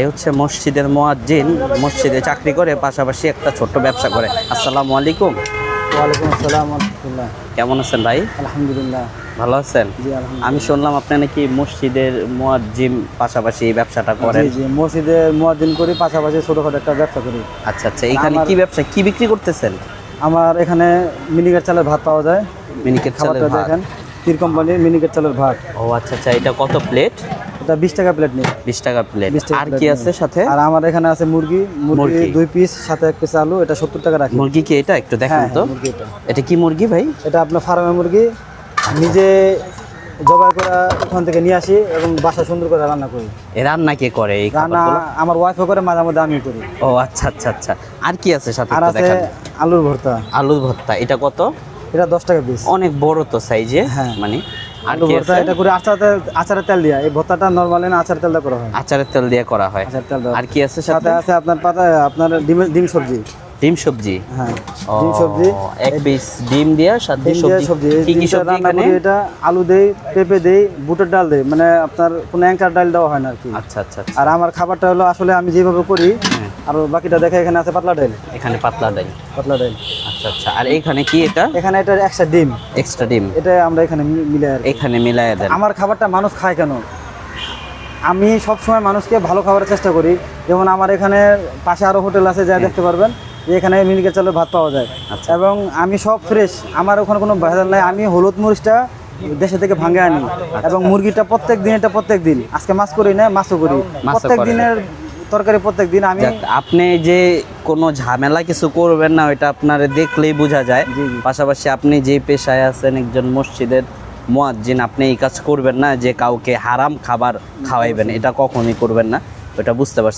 এই হচ্ছে মসজিদের মোয়াজ্জিন মসজিদে চাকরি করে পাশাপাশি একটা ছোট্ট ব্যবসা করে। আসসালামু আলাইকুম। ওয়ালাইকুম আসসালাম কেমন আছেন ভাই? আলহামদুলিল্লাহ। ভালো আছেন? আমি শুনলাম আপনি নাকি মসজিদের মোয়াজ্জিম পাশাপাশি এই ব্যবসাটা করেন। জি জি মসজিদে মুয়াজ্জিন করি পাশাপাশি ছোটখাটো একটা ব্যবসা করি। আচ্ছা আচ্ছা এখানে কি ব্যবসা কি বিক্রি করতেছেন? আমার এখানে মিনিকেট চালের ভাত পাওয়া যায়। মিনিকেট চালের ভাত। তীর কোম্পানির মিনিকেট চালের ভাত ও আচ্ছা আচ্ছা এটা কত প্লেট এটা বিশ টাকা প্লেট নেই বিশ টাকা প্লেট আর কি আছে সাথে? আর আমার এখানে আছে মুরগি। মুরগি। দুই পিস সাথে এক পিস আলু এটা সত্তর টাকা রাখি। মুরগি কি এটা? একটু দেখেন হ্যাঁ তো। হ্যাঁ, এটা। কি মুরগি ভাই? এটা আপনার ফার্মের মুরগি। নিজে জবাই করা ওখান থেকে নিয়ে আসি এবং বাসা সুন্দর করে রান্না করি। এ রান্না কে করে এই রান্না আমার ওয়াইফও করে মাঝে মধ্যে আমি করি। ও আচ্ছা আচ্ছা আচ্ছা। আর কি আছে সাথে আর আছে আলুর ভর্তা। আলুর ভর্তা এটা কত? এটা দশ টাকা পিস অনেক বড় তো সাইজে হ্যাঁ। মানে আর আলু ভর্তা এটা করে আচার আচারের তেল দিয়া। এই ভর্তাটা নর্মালি না আচার তেল দিয়ে করা হয়? আচারের তেল দিয়ে করা হয়। আচার তেল আর কি আছে সাথে? আছে আপনার পাতা আপনার ডিম ডিম সবজি। ডিম সবজি? হ্যাঁ ডিম সবজি। এক পিস ডিম দিয়া সাথে সবজি। কি কি সবজি এখানে? এটা আলু দেই পেঁপে দেই বুটের ডাল দেই। মানে আপনার কোনো অ্যাঙ্কার ডাল দেওয়া হয় না আর কি। আচ্ছা আচ্ছা আচ্ছা। আর আমার খাবারটা হলো আসলে আমি যেভাবে করি। আর বাকিটা দেখে এখানে আছে পাতলা ডাইল। এখানে পাতলা ডাইল। পাতলা ডাইল। আচ্ছা আচ্ছা। আর এখানে কি এটা? এখানে এটা একশো ডিম। এক্সট্রা ডিম। এটা আমরা এখানে মি- মিলে আর এখানে মিলায় দেন। আমার খাবারটা মানুষ খায় কেন? আমি সব সময় মানুষকে ভালো খাবারের চেষ্টা করি। যেমন আমার এখানে পাশে আরও হোটেল আছে যা দেখতে পারবেন। যে এখানে মিনিকেট চালের ভাত পাওয়া যায়। আচ্ছা। এবং আমি সব ফ্রেশ। আমার ওখানে কোনো ভেজাল নাই। আমি হলুদ মরিচটা দেশে থেকে ভাঙে আনি। এবং মুরগিটা প্রত্যেক দিন এটা প্রত্যেক দিন। আজকে মাছ করি না মাছও করি। প্রত্যেক দিনের তরকারি প্রত্যেক দিন আমি আপনি যে কোনো ঝামেলা কিছু করবেন না ওইটা আপনার দেখলেই বোঝা যায়। পাশাপাশি আপনি যে পেশায় আছেন একজন মসজিদের মোয়াজ্জিন আপনি এই কাজ করবেন না যে কাউকে হারাম খাবার খাওয়াইবেন এটা কখনই করবেন না ওটা বুঝতে পারছি।